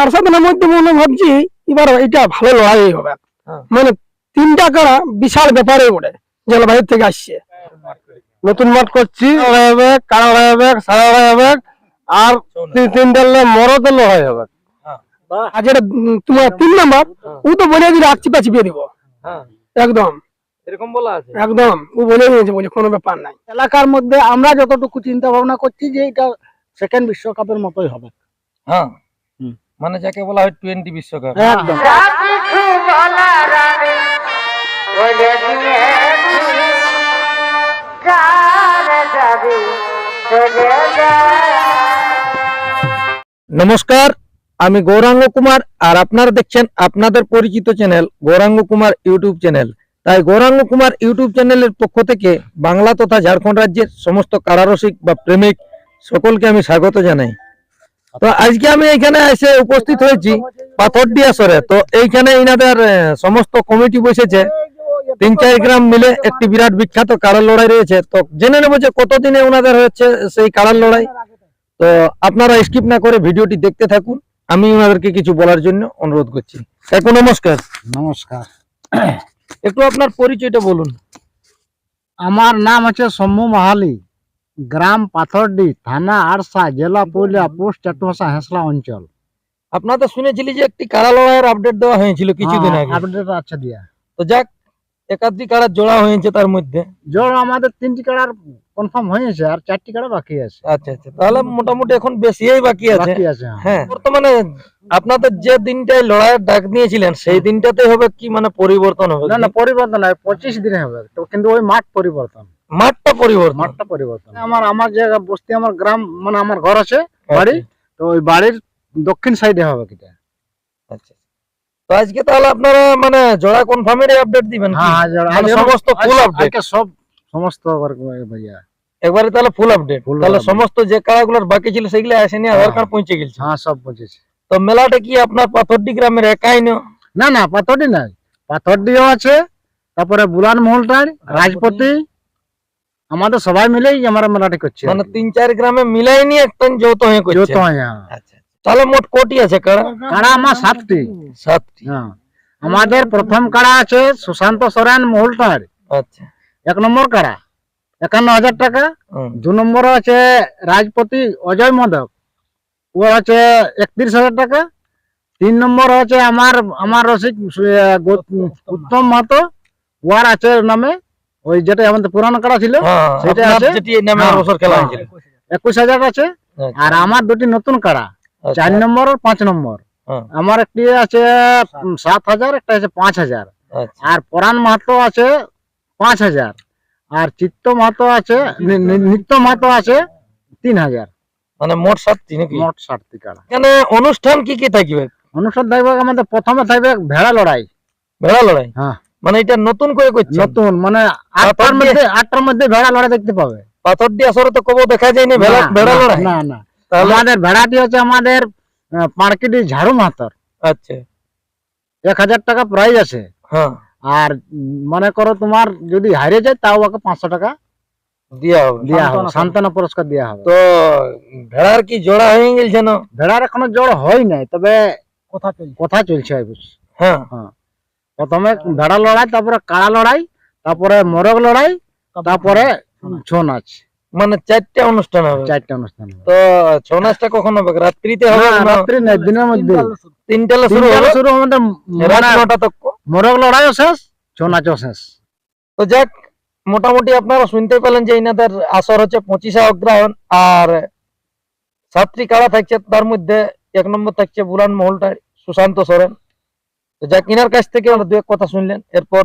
ARSA থানার মধ্যে মনে ভাবছি এবার এটা ভালো লড়াই হবে। হ্যাঁ। মানে তিনটা কারা বিশাল ব্যাপারে ওঠে জলবায়ু থেকে আসছে। নতুন মাঠ করছি লড়াই হবে কারা লড়াই হবে সারা লড়াই হবে আর তিনটা মরদের লড়াই হবে। আর যেটা তোমার তিন নাম্বার ও তো বলে দিলে আচ্ছি চিপিয়ে দিব। একদম। এরকম বলা আছে? একদম। ও বলে দিয়েছে বলে কোনো ব্যাপার নাই। এলাকার মধ্যে আমরা যতটুকু চিন্তা ভাবনা করছি যে এটা সেকেন্ড বিশ্বকাপের মতোই হবে। হ্যাঁ। মানে যাকে বলা হয় টোয়েন্টি বিশ্বকাপ। একদম। নমস্কার আমি গৌরাঙ্গ কুমার আর আপনারা দেখছেন আপনাদের পরিচিত channel Gouranga Kumar YouTube channel. তাই গৌরাঙ্গ কুমার ইউটিউব চ্যানেলের পক্ষ থেকে বাংলা তথা ঝাড়খণ্ড রাজ্যের সমস্ত কারারসিক বা প্রেমিক সকলকে আমি স্বাগত জানাই। তো আজকে আমি এখানে এসে উপস্থিত হয়েছি পাথরডি আসরে তো এইখানে ইনাদের সমস্ত কমিটি বসেছে। তিন চার গ্রাম মিলে একটি বিরাট বিখ্যাত কাড়ার লড়াই রয়েছে। তো জেনে নেব যে কতদিনে ওনাদের হচ্ছে সেই কাড়ার লড়াই। তো আপনারা স্কিপ না করে ভিডিওটি দেখতে থাকুন। আমি ওনাদেরকে কিছু বলার জন্য অনুরোধ করছি। কাকু নমস্কার। নমস্কার। একটু আপনার পরিচয়টা বলুন। আমার নাম হচ্ছে সৌম্য মাহালি। গ্রাম পাথরডি থানা আরসা জেলা পুরুলিয়া পোস্ট চাটুয়াশা হেসলা অঞ্চল। আপনারা তো শুনেছিলি যে একটি কাড়া লড়াইয়ের আপডেট দেওয়া হয়েছিল কিছুদিন আগে। আপডেট আছে দিয়া। তো যাক একাধিক কাড়া জোড়া হয়েছে তার মধ্যে। জোর আমাদের তিনটি কাড়ার কনফার্ম হয়েছে আর চারটি কাড়া বাকি আছে। আচ্ছা আচ্ছা তাহলে মোটামুটি এখন বেশিই বাকি আছে। বাকি আছে হ্যাঁ। হ্যাঁ বর্তমানে আপনাদের যে দিনটায় লড়াইয়ের ডাক নিয়েছিলেন সেই দিনটাতে হবে কি মানে পরিবর্তন হবে? না না পরিবর্তন হয় পঁচিশ দিনে হবে। তো কিন্তু ওই মাঠ পরিবর্তন। মাঠটা পরিবর্তন। মাঠটা পরিবর্তন। আমার আমার জায়গা বস্তি আমার গ্রাম মানে আমার ঘর আছে বাড়ি। তো ওই বাড়ির দক্ষিণ সাইডে হবে কিটা। আচ্ছা তো আজকে তাহলে আপনারা মানে জোড়া কনফার্মের আপডেট দিবেন হ্যাঁ হ্যাঁ সমস্ত ফুল আপডেট আজকে সব সমস্ত ভাইয়া। একবারে তাহলে ফুল আপডেট তাহলে সমস্ত যে কাড়াগুলোর বাকি ছিল সেগুলো আসেনি আধার কার্ড পৌঁছে গেছে। হ্যাঁ সব বুঝেছি তো মেলাটা কি আপনার পাথরডি গ্রামের একাই না? না না পাথরডি নাই। পাথরডিও আছে তারপরে বুলান মহলটার রাজপতি আমাদের সবাই মিলেই আমরা মেলাটি করছি মানে তিন চার গ্রামে মিলাই নিয়ে একটা যৌথ হয়ে করছে। যত হয় হ্যাঁ। আচ্ছা তাহলে মোট কোটি আছে কাড়া কাড়া আমার সাতটি। সাতটি। হ্যাঁ। আমাদের প্রথম কাড়া আছে? সুশান্ত সরেন মহলটার আচ্ছা। এক নম্বর কাড়া একান্ন হাজার টাকা। দু নম্বর আছে রাজপতি অজয় মদক। ও আছে একত্রিশ হাজার টাকা। তিন নম্বর হচ্ছে আমার আমার রসিক উত্তম মাহাতো। ওয়ার আছে নামে। ওই যেটা আমাদের পুরানো কাড়া ছিল হ্যাঁ সেটা আছে? যেটি নামে হ্যাঁ, বছর খেলা হ্যাঁ। হয়েছিল। একুশ হাজার আছে আচ্ছা, আর আমার দুটি নতুন কাড়া আচ্ছা, চার নম্বর আর পাঁচ নম্বর। হ্যাঁ। আমার একটি আছে সাত হাজার একটা আছে পাঁচ হাজার। আচ্ছা, আর পরাণ মাহাতো আছে পাঁচ হাজার। আর চিত্ত মাহাতো আছে নিত্য মাহাতো আছে তিন হাজার। মানে মোট সাতটি নাকি? মোট ষাটটি কাড়া। এখানে অনুষ্ঠান কি কি থাকবে? অনুষ্ঠান থাকবে আমাদের প্রথমে থাকবে ভেড়া লড়াই। ভেড়া লড়াই? হ্যাঁ। মানে এটা নতুন করে করছে নতুন মানে আটটার মধ্যে আটটার মধ্যে ভেড়া লড়াই দেখতে পাবে। পাথরডি আসরে তো কবো দেখা যায়নি ভেড়া না, ভেড়া না, লড়াই? না না। তাহলে আমাদের ভেড়াটি হচ্ছে আমাদের আহ, পার্কিটি ঝাড়ু মাহাতর আচ্ছা। এক হাজার টাকা প্রাইজ আছে। হ্যাঁ। আর মনে করো তোমার যদি হারিয়ে যায় তাও ওকে পাঁচশো টাকা দিয়া হবে। দেওয়া হবে সান্ত্বনা পুরস্কার দেওয়া হবে। তো ভেড়ার কি জোড়া হয়ে গেছে না ভেড়ার এখনও জড় হয় নাই তবে কথা কথা চলছে হ্যাঁ। হ্যাঁ। প্রথমে ভেড়া লড়াই তারপরে কাড়া লড়াই তারপরে মোরগ লড়াই তারপরে ছৌ নাচ। মানে চারটা অনুষ্ঠান হবে? চারটা অনুষ্ঠান তো ছৌ নাচটা কখন হবে? রাত্রিতে হবে না, না দিনের মধ্যে। তিনটালে শুরু। হবে? শুরু আমাদের রাত মানে নটা তক মোরগ লড়াইও শেষ ছৌ নাচও শেষ। তো যাক মোটামুটি আপনারা শুনতে পেলেন যে ইনাদের আসর হচ্ছে পঁচিশে অগ্রহায়ণ আর সাতটি কাড়া থাকছে। তার মধ্যে এক নম্বর থাকছে বুলান মহলটা সুশান্ত সরেন। তো যাক ইনার কাছ থেকে আমরা দু এক কথা শুনলেন। এরপর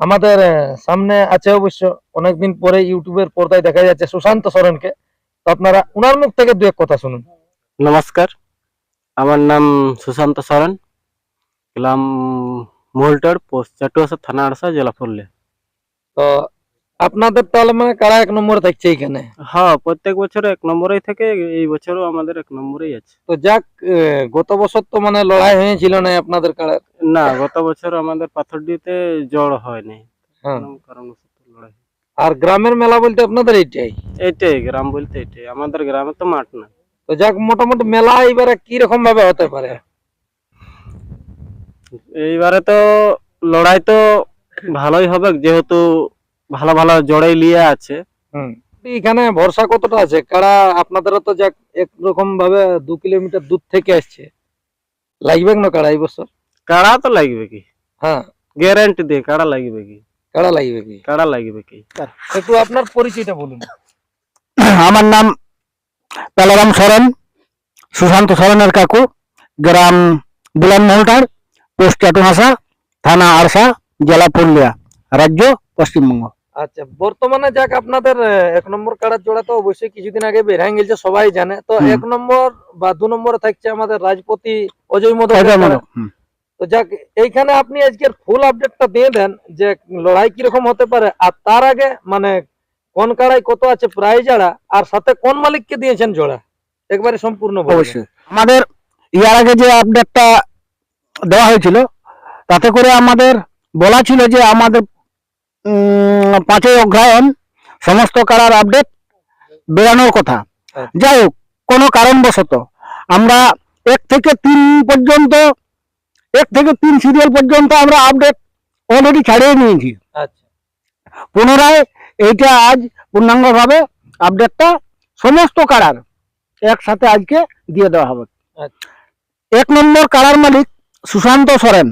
আমাদের সামনে আছে অবশ্য অনেকদিন পরে ইউটিউবের পর্দায় দেখা যাচ্ছে সুশান্ত সরেনকে তো আপনারা উনার মুখ থেকে দু এক কথা শুনুন। নমস্কার আমার নাম সুশান্ত সরেন গ্রাম মোহলটার পোস্ট চাটুয়াশা থানা আড়সা জেলা পড়লে তো আপনাদের তাহলে মানে কারা এক নম্বরে থাকছে এখানে হ্যাঁ প্রত্যেক বছর এক নম্বরেই থাকে এই বছরও আমাদের এক নম্বরেই আছে। তো যাক গত বছর তো মানে লড়াই হয়েছিল না আপনাদের কারার না গত বছর আমাদের পাথরডিতে জড় হয়নি। হ্যাঁ। লড়াই আর গ্রামের মেলা বলতে আপনাদের এইটাই? এইটাই গ্রাম বলতে এটাই আমাদের গ্রামে তো মাঠ না তো যাক মোটামুটি মেলা এবারে কি রকম ভাবে হতে পারে? এইবারে তো লড়াই তো ভালোই হবে যেহেতু ভালো ভালো জড়াই লিয়ে আছে। হুম। এখানে ভরসা কতটা আছে? কারা আপনাদেরও তো যাক একরকম ভাবে দু কিলোমিটার দূর থেকে আসছে। লাগবে না কারা এই বছর? কাড়া তো লাগবে কি? হ্যাঁ। গ্যারান্টি দিয়ে কাড়া লাগবে কি? কারা লাগবে কি? কাড়া লাগবে কি? একটু আপনার পরিচয়টা বলুন। আমার নাম পেলারাম সরেন সুশান্ত সরেনের কাকু গ্রাম বুলান মহলটার পোস্ট চাটুহাসা থানা আরসা জেলা পুরুলিয়া রাজ্য পশ্চিমবঙ্গ। আচ্ছা বর্তমানে যাক আপনাদের এক নম্বর কাড়ার জোড়া তো অবশ্যই কিছুদিন আগে বের হয়ে গেছে সবাই জানে। তো এক নম্বর বা দু নম্বরে থাকছে আমাদের রাজপতি অজয় হুম। তো যাক এইখানে আপনি আজকের ফুল আপডেটটা দিয়ে দেন যে লড়াই কীরকম হতে পারে আর তার আগে মানে কোন কাড়াই কত আছে প্রায় যারা আর সাথে কোন মালিককে দিয়েছেন জোড়া? একবারে সম্পূর্ণ অবশ্যই। আমাদের ইয়ার আগে যে আপডেটটা দেওয়া হয়েছিল তাতে করে আমাদের বলা ছিল যে আমাদের পাঁচই অগ্রায়ণ সমস্ত কারার আপডেট বেরানোর কথা। আচ্ছা। যাই হোক কোনো কারণবশত আমরা এক থেকে তিন পর্যন্ত এক থেকে তিন সিরিয়াল পর্যন্ত আমরা আপডেট অলরেডি ছাড়িয়ে নিয়েছি। আচ্ছা। পুনরায় এইটা আজ পূর্ণাঙ্গভাবে আপডেটটা সমস্ত কারার একসাথে আজকে দিয়ে দেওয়া হবে। আচ্ছা। এক নম্বর কারার মালিক সুশান্ত সরেন।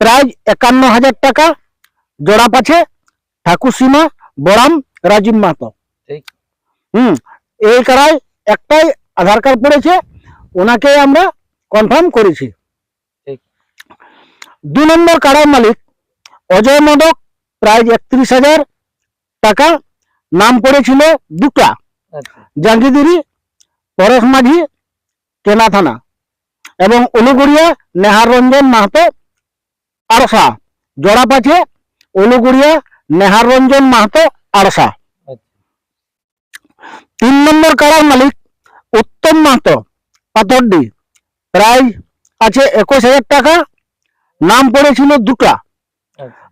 প্রায় একান্ন হাজার টাকা জোড়া পাচ্ছে ঠাকুরসীমা বরাম রাজীব মাহাতো। ঠিক। হুম এই কারায় একটাই আধার কার্ড পড়েছে ওনাকে আমরা কনফার্ম করেছি। দু নম্বর কারার মালিক অজয় মদক প্রায় একত্রিশ হাজার টাকা নাম পড়েছিল দুটা। আচ্ছা। জাঙ্গিদিরি পরেশ মাঝি কেনা থানা। এবং অনুগড়িয়া নেহার রঞ্জন মাহাতো আরসা জোড়া পাচ্ছে অনুগুড়িয়া নেহার রঞ্জন মাহাতো আচ্ছা তিন নম্বর কারার মালিক উত্তম মাহাতো, পাথরডি। প্রায় আছে একুশ হাজার টাকা, নাম পড়েছিল দুটা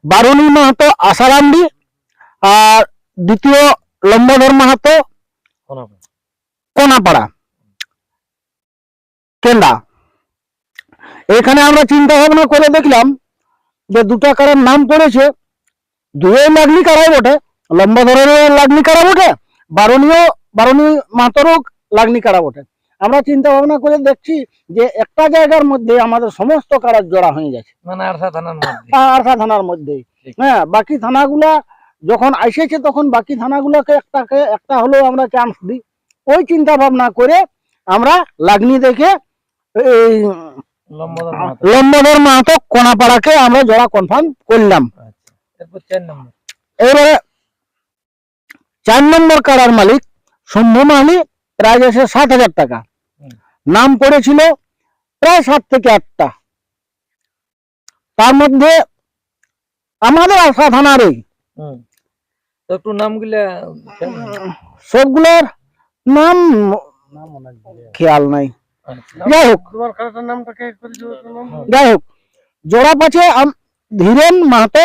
বারুণী মাহাতো আসারামডি আর দ্বিতীয় লম্বধর মাহাতো কোনাপাড়া কেন্ডা এখানে আমরা চিন্তা ভাবনা করে দেখলাম যে দুটা কারার নাম পড়েছে দুয়ে লাগনি কারাই বটে লম্বা ধরনের লাগনি কারা বটে বারণীয় বারণী মাতরও লাগনি কারা বটে। আমরা চিন্তা ভাবনা করে দেখছি যে একটা জায়গার মধ্যে আমাদের সমস্ত কারার জোড়া হয়ে যাচ্ছে মানে আরসা থানার মধ্যে। আরসা থানার মধ্যে। হ্যাঁ বাকি থানাগুলা যখন এসেছে তখন বাকি থানাগুলোকে একটাকে একটা হলেও আমরা চান্স দিই। ওই চিন্তা ভাবনা করে আমরা লাগনি দেখে এই। লম্বধর মাহাতো কোনাপাড়াকে আমরা জোড়া কনফার্ম করলাম। এবারে চার নম্বর কারার মালিক শম্ভু প্রায় এসে সাত হাজার টাকা। নাম পড়েছিল প্রায় সাত থেকে আটটা। তার মধ্যে আমাদের আশা থানারই। একটু নামগুলা সবগুলোর নাম খেয়াল নাই। আচ্ছা। যাই হোক। যাই হোক। জোড়া পাচ্ছে ধীরেন মাহাতো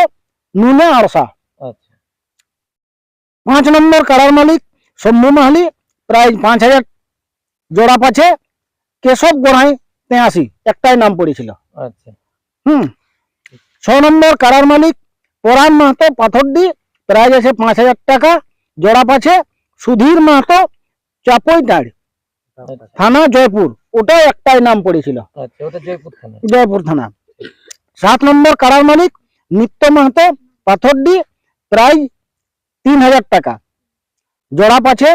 নুনে আরসা। আচ্ছা। পাঁচ নম্বর কারার মালিক শম্ভু মাহালি প্রায় পাঁচ হাজার জোড়া পাচ্ছে কেশব গোড়াই তেয়াশি একটাই নাম পড়েছিল। আচ্ছা। হুম। ছ নম্বর কারার মালিক পরাণ মাহাতো পাথরডি প্রায় আছে পাঁচ হাজার টাকা জোড়া পাচ্ছে সুধীর মাহাতো চাপইটাড় থানা জয়পুর ওটাও একটাই নাম পড়েছিল। আচ্ছা জয়পুর থানা। জয়পুর থানা। সাত নম্বর কারার মালিক নিত্য মাহাতো পাথরডি প্রায় তিন হাজার টাকা। জোড়া পাচ্ছে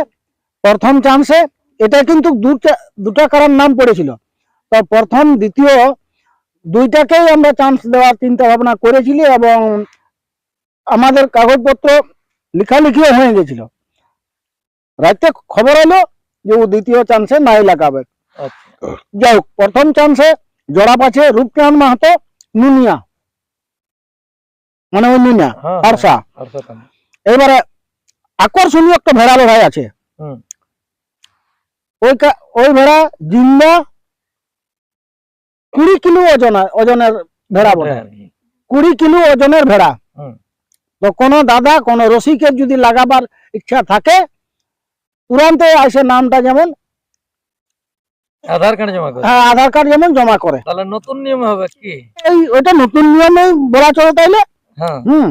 প্রথম চান্সে এটা কিন্তু দুটা দুটা কারার নাম পড়েছিল। তো প্রথম দ্বিতীয় দুইটাকেই আমরা চান্স দেওয়ার চিন্তা ভাবনা করেছিলি এবং আমাদের কাগজপত্র লেখালেখিও হয়ে গেছিল। রাতে খবর এলো যে ও দ্বিতীয় চান্সে নাই লাগাবে। আচ্ছা। যাই হোক প্রথম চান্সে জোড়া পাচ্ছে রূপচাঁদ মাহাতো নুনিয়া। মানে ওই হ্যাঁ আরসা। এবারে আকর্ষণীয় একটা ভেড়া লড়াই আছে। ওই ওই ভেড়া জিন্দা কুড়ি কিলো ওজন ওজনের ভেড়া বটে হ্যাঁ, কুড়ি কিলো ওজনের ভেড়া। তো কোনো দাদা কোনো রসিকের যদি লাগাবার ইচ্ছা থাকে তুরন্তে আসে নামটা যেমন আধার কার্ড জমা করে। হ্যাঁ আধার কার্ড যেমন জমা করে। তাহলে নতুন নিয়ম হবে কি? এই ওইটা নতুন নিয়মে বলা চলে তাইলে। হুম।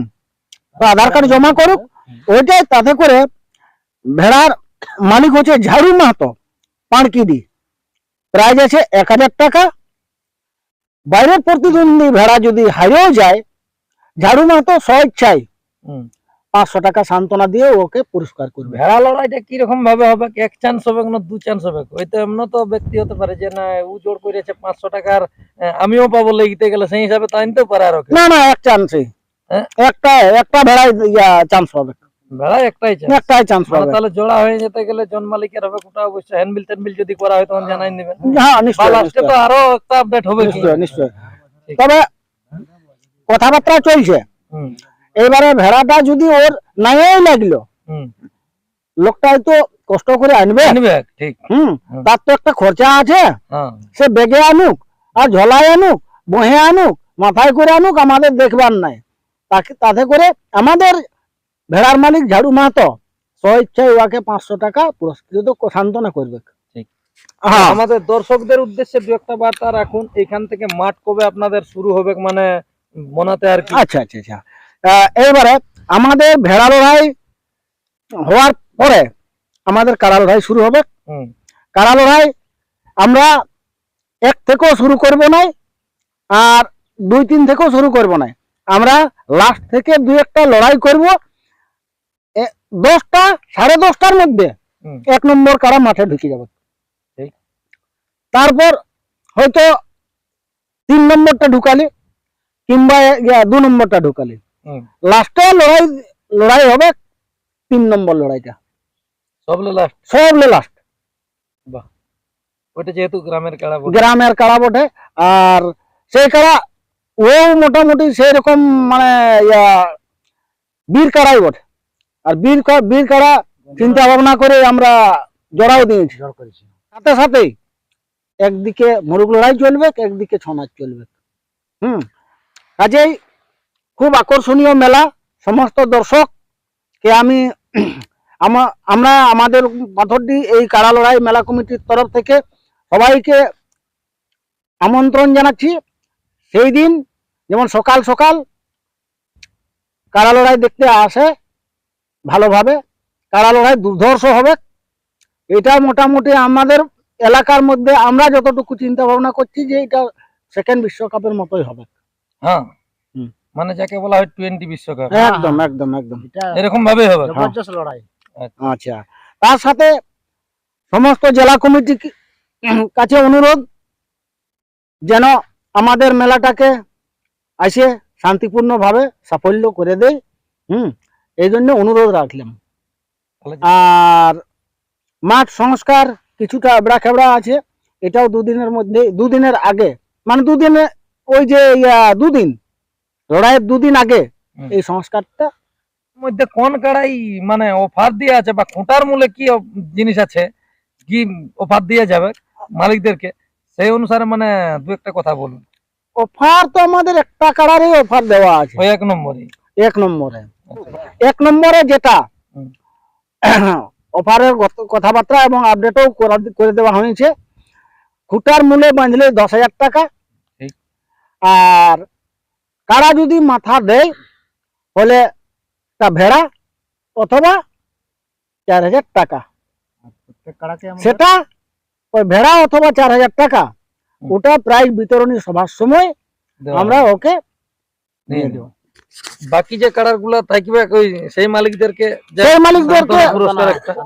তো আধার কার্ড জমা করুক ওইটাই তাতে করে ভেড়ার মালিক হচ্ছে ঝাড়ু মাহাতো পাঁড়কিদি প্রাইজ আছে এক হাজার টাকা। বাইরের প্রতিদ্বন্দ্বী ভেড়া যদি হারিয়েও যায় ঝাড়ু মাহাতো স্বেচ্ছায় হুম। পাঁচশো টাকা সান্ত্বনা দিয়ে ওকে পুরস্কার করবে। ভেড়া লড়াইটা কীরকম ভাবে হবে? এক চান্স হবে না দু চান্স হবে? ওই তো এমন তো ব্যক্তি হতে পারে যে না ও জোর করেছে পাঁচশো টাকার আমিও পাবো লেগিতে গেলে সেই হিসাবে তো আনতেও পারে আর না না এক চান্সে হ্যাঁ? একটা একটা ভেড়ায় চান্স পাবে। ভেড়া একটাই চান্স একটাই চান্স মানে পাবে। তাহলে জোড়া হয়ে যেতে গেলে জন মালিকের হবে কোটা অবশ্যই। হ্যান্ডবিল ট্যান্ডবিল যদি করা হয় তখন জানাই দিবেন হ্যাঁ লাস্টে তো আরও একটা আপডেট হবে তবে কথাবার্তা চলছে। এবারে ভেড়াটা যদি ওর নাই লাগল হুম। লোকটা হয়তো কষ্ট করে আনবে। আনবে ঠিক। হুম। তার তো একটা খরচা আছে। হ্যাঁ। সে বেগে আনুক আর ঝোলায় আনুক বহে আনুক মাথায় করে আনুক আমাদের দেখবার নাই। তাকে তাতে করে আমাদের ভেড়ার মালিক ঝাড়ু মাহাতো। স্বেচ্ছায় ওয়াকে পাঁচশো টাকা পুরস্কৃত সান্ত্বনা করবে। আমাদের দর্শকদের উদ্দেশ্যে দু একটা বার্তা রাখুন। এখান থেকে মাঠ কবে আপনাদের শুরু হবে মানে মনাতে আর কি? আচ্ছা আচ্ছা আচ্ছা। আহ, এইবারে আমাদের ভেড়া লড়াই হওয়ার পরে আমাদের কারা লড়াই শুরু হবে? কারা লড়াই? আমরা এক থেকেও শুরু করব না আর দুই তিন থেকেও শুরু করব না আমরা লাস্ট থেকে দুই একটা লড়াই করব। দশটা সাড়ে দশটার মধ্যে এক নম্বর কারা মাঠে ঢুকে যাবে। তারপর হয়তো তিন নম্বরটা ঢুকালি কিংবা দু নম্বরটা ঢুকালি। লাস্টে লড়াই লড়াই হবে তিন নম্বর লড়াইটা। সব লাস্ট সব লাস্ট ওটা যেহেতু গ্রামের কাড়া গ্রামের কাড়া বটে? আর সেই কাড়া ও মোটামুটি সেই রকম মানে ইয়া, বীর কাড়াই বটে। আর বীর বীর কাড়া চিন্তা ভাবনা করে আমরা জড়াও দিয়েছি। সাথে সাথে একদিকে মুরুগ লড়াই চলবে একদিকে ছনাচ চলবে। হুম। কাজেই খুব আকর্ষণীয় মেলা সমস্ত দর্শককে আমি আমা- আমরা আমাদের পাথরটি এই কাড়া লড়াই মেলা কমিটির তরফ থেকে সবাইকে আমন্ত্রণ জানাচ্ছি। সেই দিন যেমন সকাল সকাল কাড়া লড়াই দেখতে আসে ভালোভাবে কাড়া লড়াই দুর্ধর্ষ হবে এটা মোটামুটি আমাদের এলাকার মধ্যে আমরা যতটুকু চিন্তা ভাবনা করছি যে এটা সেকেন্ড বিশ্বকাপের মতোই হবে। হ্যাঁ। মানে যাকে বলা হয় টোয়েন্টি বিশ্বকাপ। একদম একদম একদম। এরকম ভাবে হবে। লড়াই। আচ্ছা। তার সাথে সমস্ত জেলা কমিটি কাছে অনুরোধ যেন আমাদের মেলাটাকে আসে শান্তিপূর্ণ ভাবে সাফল্য করে দেয় হুম এই জন্য অনুরোধ রাখলাম। আর মাঠ সংস্কার কিছুটা এবড়া খেবড়া আছে এটাও দুদিনের মধ্যে দুদিনের আগে মানে দুদিনে ওই যে ইয়া, দুদিন লড়াইয়ের দুদিন আগে এই সংস্কারটা মধ্যে কোন কাড়াই মানে অফার দিয়ে আছে বা খুঁটার মূলে কি জিনিস আছে কি অফার দিয়ে যাবে মালিকদেরকে? সেই অনুসারে মানে দু একটা কথা বলুন। অফার তো আমাদের একটা কালারই অফার দেওয়া আছে। ওই এক নম্বরে। এক নম্বরে। এক নম্বরে যেটা অফারের কথাবার্তা এবং আপডেটও করা- দেওয়া হয়েছে। খুঁটার মূলে বাঁধলে দশ হাজার টাকা। আর কারা যদি মাথা দেয় হলে তা ভেড়া অথবা চার হাজার টাকা। সেটা ওই ভেড়া অথবা চার হাজার টাকা। ওটা প্রাইজ বিতরণী সভার সময় আমরা ওকে নিয়ে দেব। বাকি যে কাড়ারগুলা থাকবে ওই সেই মালিকদেরকে সেই মালিকদেরকে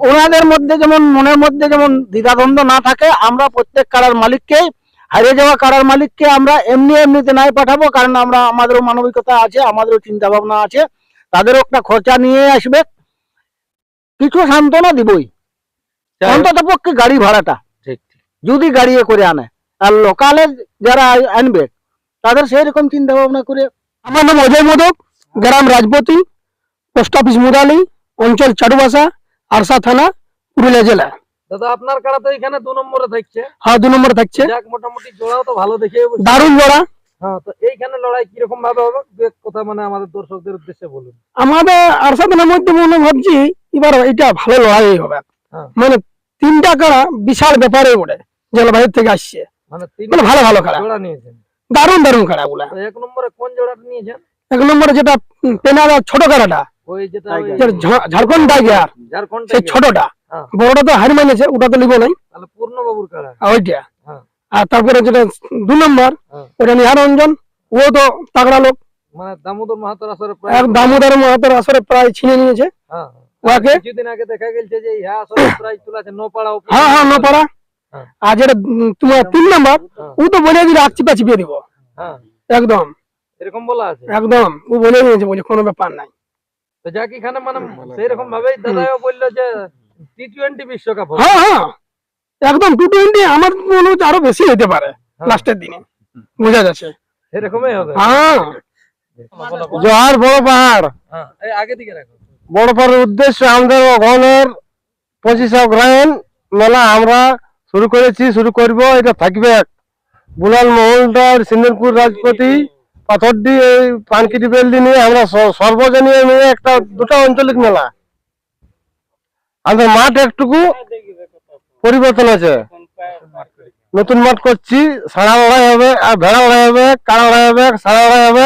ওনাদের মধ্যে যেমন মনের মধ্যে যেমন দ্বিধাদ্বন্দ্ব না থাকে আমরা প্রত্যেক কারার মালিককে হারিয়ে যাওয়া কারার মালিককে আমরা এমনি এমনিতে নাই পাঠাবো কারণ আমরা আমাদেরও মানবিকতা আছে আমাদেরও চিন্তা ভাবনা আছে তাদেরও একটা খরচা নিয়ে আসবে। কিছু সান্ত্বনা দিবই। অন্তত পক্ষে গাড়ি ভাড়াটা। যদি গাড়িয়ে করে আনে। আর লোকালে যারা আনবে তাদের সেই রকম চিন্তা ভাবনা করে আমার নাম অজয় মোদক গ্রাম রাজপতি পোস্ট অফিস মুরালি অঞ্চল চারুবাসা আরসা থানা পুরুলিয়া জেলা। দাদা আপনার কাড়া তো এখানে দু নম্বরে থাকছে। হ্যাঁ দু নম্বর থাকছে। যাক মোটামুটি জোড়াও তো ভালো দেখে দারুণ জোড়া। হ্যাঁ তো এইখানে লড়াই কীরকম ভাবে হবে? কথা মানে আমাদের দর্শকদের উদ্দেশ্যে বলুন। আমাদের আরসা থানার মধ্যে মনে ভাবছি এবার এটা ভালো লড়াই হবে। হ্যাঁ। মানে তিনটা কাড়া বিশাল ব্যাপারে যেগুলো বাইরে থেকে আসছে। মানে তিন মানে ভালো ভালো খেলা। নিয়েছেন। দারুণ দারুণ খেলা গুলা। এক নম্বরে কোন জোড়াটা নিয়েছেন? এক নম্বরে যেটা পেনার ছোট খেলাটা ওই যেটা ওই যেটা ঝা- ঝাড়খণ্ড টাইগার সেই ছোটটা। হ্যাঁ। বড়টা তো হার মানেছে ওটা তো লিবো নাই। তাহলে পূর্ণবাবুর কাড়া আর ওইটা? হ্যাঁ। আর তারপরে যেটা দু নম্বর হ্যাঁ। ওটা নিহার রঞ্জন ও তো তাগড়া লোক। মানে দামোদর মাহাতোর আসরে প্রায় দামোদর মাহাতোর আসরে প্রায় ছিনে নিয়েছে। হ্যাঁ। ওকে কিছুদিন আগে দেখা গেছে যে ইহা আসরে প্রায় তুলাছে নোপাড়া উপর হ্যাঁ হ্যাঁ নোপাড়া। হ্যাঁ। আর যেটা তোমার তিন নম্বর হ্যাঁ। ও তো বলে দিলে আকচিপা চিপিয়ে দিব। হ্যাঁ। একদম। এরকম বলা আছে? একদম। ও বলে দিয়েছে বলে কোনো ব্যাপার নাই। তো মানে সেই ভাবেই দাদাও বলল যে টি টোয়েন্টি বিশ্বকাপ হ্যাঁ হ্যাঁ। একদম টু টোয়েন্টি আমার মনে হচ্ছে আরও বেশি হতে পারে লাস্টের দিনে। বোঝা যাচ্ছে। এরকমই হবে। হ্যাঁ। জোহার বড় পাহাড়। হ্যাঁ আগে দিকে রাখো। বড় পাহাড়ের উদ্দেশ্য আমাদের ওখানের পঁচিশে অগ্রহায়ণ মেলা আমরা শুরু করেছি শুরু করব এটা থাকবে বুলাল মহলদার সিন্দুরপুর রাজপতি পাথরডি এই পানকিটি বেলদি নিয়ে আমরা সর্বজনীয় নিয়ে একটা দুটো আঞ্চলিক মেলা। আমাদের মাঠ একটুকু পরিবর্তন আছে। নতুন মাঠ করছি সাড়া লড়াই হবে আর ভেড়া লড়াই হবে কাড়া লড়াই হবে সাড়া লড়াই হবে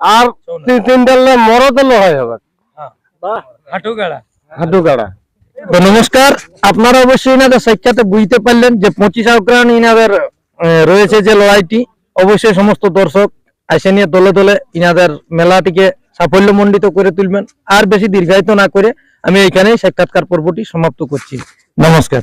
আর তিন তিনটা মরদের লড়াই হবে। হাঁটু গাড়া হাড্ডু কাড়া। তো নমস্কার, আপনারা অবশ্যই ইনাদের সাক্ষাতে বুঝতে পারলেন যে পঁচিশ আগ্রান ইনাদের রয়েছে যে লড়াইটি। অবশ্যই সমস্ত দর্শক আসে নিয়ে দলে দলে ইনাদের মেলাটিকে সাফল্য সাফল্যমণ্ডিত করে তুলবেন। আর বেশি দীর্ঘায়িত না করে আমি এখানেই সাক্ষাৎকার পর্বটি সমাপ্ত করছি। নমস্কার।